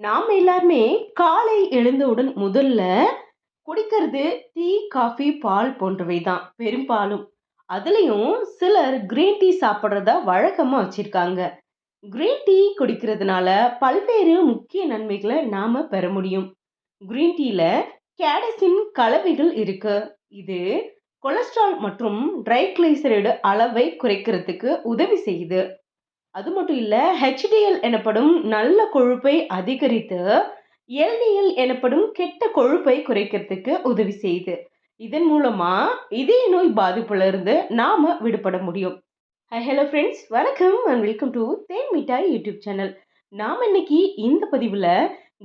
நாம் எல்லாருமே காலை எழுந்தவுடன் முதல்ல குடிக்கிறது டீ, காஃபி, பால் போன்றவை தான் பெரும்பாலும். அதுலேயும் சிலர் கிரீன் டீ சாப்பிட்றதா வழக்கமாக வச்சுருக்காங்க கிரீன் டீ குடிக்கிறதுனால பல்வேறு முக்கிய நன்மைகளை நாம் பெற முடியும். கிரீன் டீயில் கேடசின் கலவைகள் இருக்கு. இது கொலஸ்ட்ரால் மற்றும் ட்ரைகிளிசரைடு அளவை குறைக்கிறதுக்கு உதவி செய்யுது. அது மட்டும் இல்லை ஹெச்டிஎல் எனப்படும் நல்ல கொழுப்பை அதிகரித்து, எல்டிஎல் எனப்படும் கெட்ட கொழுப்பை குறைக்கிறதுக்கு உதவி செய்யுது. இதன் மூலமா இதய நோய் பாதிப்புல இருந்து நாம விடுபட முடியும். ஹை ஹலோ ஃப்ரெண்ட்ஸ் வணக்கம் and welcome to Then Mittai YouTube channel. நாம் இன்னைக்கு இந்த பதிவில்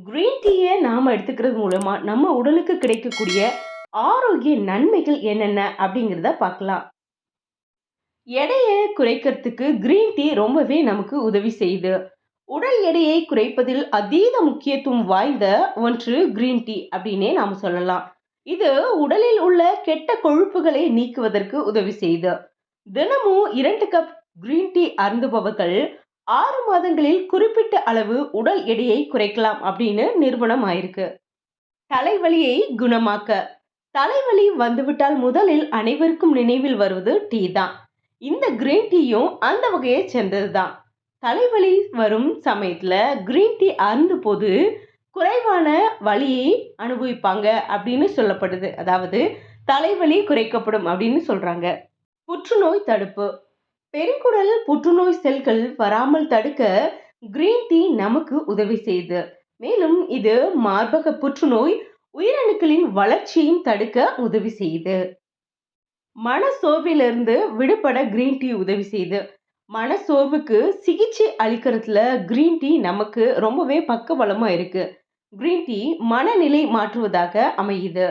கிரீன் டீயை நாம் எடுத்துக்கிறது மூலமா நம்ம உடலுக்கு கிடைக்கக்கூடிய ஆரோக்கிய நன்மைகள் என்னென்ன அப்படிங்கிறத பார்க்கலாம். எடையை குறைக்கிறதுக்கு கிரீன் டீ ரொம்பவே நமக்கு உதவி செய்யுது. உடல் எடையை குறைப்பதில் அதீத முக்கியத்துவம் வாய்ந்த ஒன்று கிரீன் டீ அப்படின்னே நாம் சொல்லலாம். இது உடலில் உள்ள கெட்ட கொழுப்புகளை நீக்குவதற்கு உதவி செய்யுது. தினமும் இரண்டு கப் கிரீன் டீ அருந்துபவர்கள் ஆறு மாதங்களில் குறிப்பிட்ட அளவு உடல் எடையை குறைக்கலாம் அப்படின்னு நிரூபணம் ஆயிருக்கு. தலைவலியை குணமாக்க தலைவலி வந்துவிட்டால் முதலில் அனைவருக்கும் நினைவில் வருவது டீ தான். இந்த கிரீன் டீயும் அந்த வகையை சேர்ந்தது தான். தலைவலி வரும் சமயத்தில் கிரீன் டீ அருந்தும்போது குறைவான வலியை அனுபவிப்பாங்க அப்படின்னு சொல்லப்படுது. அதாவது தலைவலி குறைக்கப்படும் அப்படின்னு சொல்கிறாங்க புற்றுநோய் தடுப்பு பெருங்குடல் புற்றுநோய் செல்கள் வராமல் தடுக்க கிரீன் டீ நமக்கு உதவி செய்யுது. மேலும் இது மார்பக புற்றுநோய் உயிரணுக்களின் வளர்ச்சியையும் தடுக்க உதவி செய்யுது. மனசோர்விலிருந்து விடுபட கிரீன் டீ உதவி செய்யுது. மனசோர்வுக்கு சிகிச்சை அளிக்கிறதுல கிரீன் டீ நமக்கு ரொம்பவே பக்கபலமாக இருக்குது கிரீன் டீ மனநிலை மாற்றுவதாக அமையுது.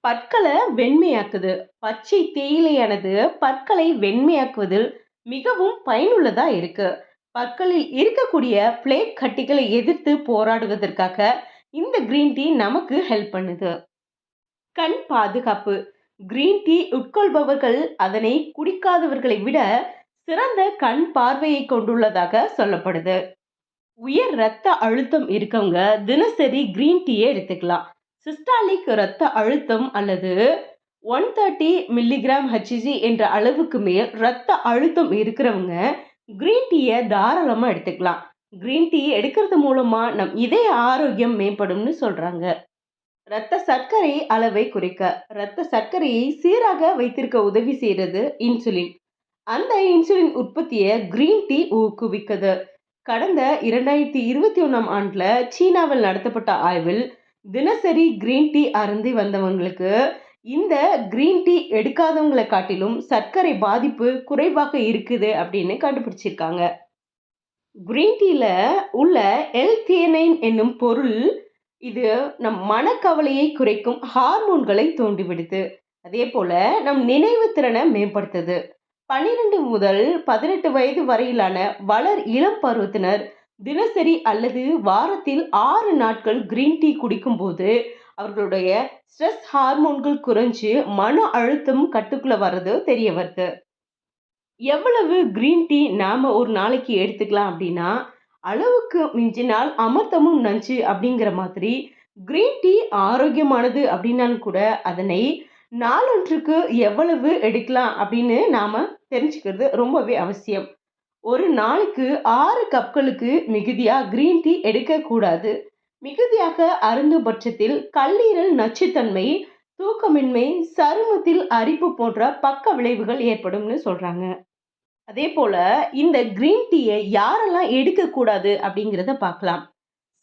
பற்களை வெண்மையாக்குது பச்சை தேயிலையானது பற்களை வெண்மையாக்குவதில் மிகவும் பயனுள்ளதா இருக்கு. பற்களில் இருக்கக்கூடிய பிளேக் கட்டிகளை எதிர்த்து போராடுவதற்காக இந்த கிரீன் டீ நமக்கு ஹெல்ப் பண்ணுது. கண் பாதுகாப்பு கிரீன் டீ உட்கொள்பவர்கள் அதனை குடிக்காதவர்களை விட சிறந்த கண் பார்வையை கொண்டுள்ளதாக சொல்லப்படுது. உயர் இரத்த அழுத்தம் இருக்கவங்க தினசரி கிரீன் டீயை எடுத்துக்கலாம். சிஸ்டாலிக் இரத்த அழுத்தம் அல்லது 130 மில்லிகிராம் ஹெச்ஜி என்ற அளவுக்கு மேல் இரத்த அழுத்தம் இருக்கிறவங்க கிரீன் டீயை தாராளமாக எடுத்துக்கலாம். கிரீன் டீ எடுக்கிறது மூலமா நம் இதய ஆரோக்கியம் மேம்படும்னு சொல்றாங்க. இரத்த சர்க்கரை அளவை குறைக்க இரத்த சர்க்கரையை சீராக வைத்திருக்க உதவி செய்கிறது இன்சுலின். அந்த இன்சுலின் உற்பத்தியை கிரீன் டீ ஊக்குவிக்குது. கடந்த இரண்டாயிரத்தி இருபத்தி ஒன்றாம் ஆண்டில் சீனாவில் நடத்தப்பட்ட ஆய்வில் தினசரி கிரீன் டீ அருந்தி வந்தவங்களுக்கு இந்த கிரீன் டீ எடுக்காதவங்களை காட்டிலும் சர்க்கரை பாதிப்பு குறைவாக இருக்குது அப்படின்னு கண்டுபிடிச்சிருக்காங்க. கிரீன் டீல உள்ள எல்-தியனைன் என்னும் பொருள் இது நம் மனக்கவலையை குறைக்கும் ஹார்மோன்களை தூண்டிவிடுது. அதேபோல நம் நினைவு திறனை மேம்படுத்துது. 12 முதல் 18 வயது வரையிலான வளர் இளம் பருவத்தினர் தினசரி அல்லது வாரத்தில் ஆறு நாட்கள் கிரீன் டீ குடிக்கும்போது அவர்களுடைய ஸ்ட்ரெஸ் ஹார்மோன்கள் குறைஞ்சு மன அழுத்தம் கட்டுக்குள்ள வர்றது தெரிய வருது. எவ்வளவு கிரீன் டீ நாம ஒரு நாளைக்கு எடுத்துக்கலாம் அப்படின்னா, அளவுக்கு மிஞ்சினால் அமிர்தமும் நஞ்சு அப்படிங்கிற மாதிரி கிரீன் டீ ஆரோக்கியமானது அப்படின்னாலும் கூட அதனை நாளொன்றுக்கு எவ்வளவு எடுக்கலாம் அப்படின்னு நாம் தெரிஞ்சுக்கிறது ரொம்பவே அவசியம். ஒரு நாளைக்கு ஆறு கப்களுக்கு மிகுதியாக கிரீன் டீ எடுக்கக்கூடாது. மிகுதியாக அருந்தும் பட்சத்தில் கல்லீரல் நச்சுத்தன்மை, தூக்கமின்மை, சருமத்தில் அரிப்பு போன்ற பக்க விளைவுகள் ஏற்படும்னு சொல்கிறாங்க அதே போல் இந்த கிரீன் டீயை யாரெல்லாம் எடுக்கக்கூடாது அப்படிங்கிறத பார்க்கலாம்.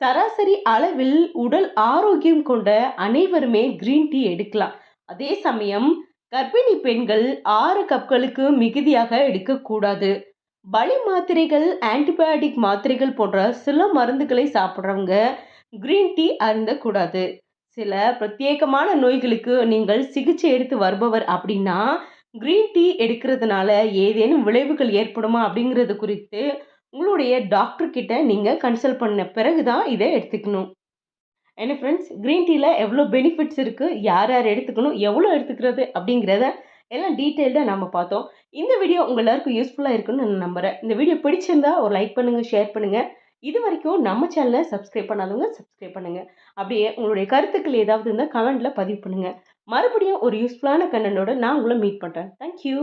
சராசரி அளவில் உடல் ஆரோக்கியம் கொண்ட அனைவருமே கிரீன் டீ எடுக்கலாம். அதே சமயம் கர்ப்பிணி பெண்கள் ஆறு கப்களுக்கு மிகுதியாக எடுக்கக்கூடாது. வலி மாத்திரைகள், ஆன்டிபயோட்டிக் மாத்திரைகள் போன்ற சில மருந்துகளை சாப்பிட்றவங்க கிரீன் டீ அருந்தக்கூடாது. சில பிரத்யேகமான நோய்களுக்கு நீங்கள் சிகிச்சை எடுத்து வருபவர் அப்படின்னா, கிரீன் டீ எடுக்கிறதுனால ஏதேனும் விளைவுகள் ஏற்படுமா அப்படிங்கிறது குறித்து உங்களுடைய டாக்டர்கிட்ட நீங்கள் கன்சல்ட் பண்ண பிறகு தான் இதை எடுத்துக்கணும். என்ன ஃப்ரெண்ட்ஸ் கிரீன் டீயில் எவ்வளோ பெனிஃபிட்ஸ் இருக்குது யார் யார் எடுத்துக்கணும், எவ்வளோ எடுத்துக்கிறது அப்படிங்கிறத எல்லாம் டீட்டெயில்டாக நம்ம பார்த்தோம். இந்த வீடியோ உங்கள் எல்லாருக்கும் யூஸ்ஃபுல்லாக இருக்குன்னு நான் நம்புறேன். இந்த வீடியோ பிடிச்சிருந்தா ஒரு லைக் பண்ணுங்கள் ஷேர் பண்ணுங்கள் இது வரைக்கும் நம்ம சேனலை சப்ஸ்கிரைப் பண்ணாதவங்க சப்ஸ்கிரைப் பண்ணுங்கள் அப்படியே உங்களுடைய கருத்துக்கள் ஏதாவது இருந்தால் கமெண்ட்டில் பதிவு பண்ணுங்கள் மறுபடியும் ஒரு யூஸ்ஃபுல்லான கண்டனோட நான் உங்களை மீட் பண்ணுறேன் தேங்க் யூ.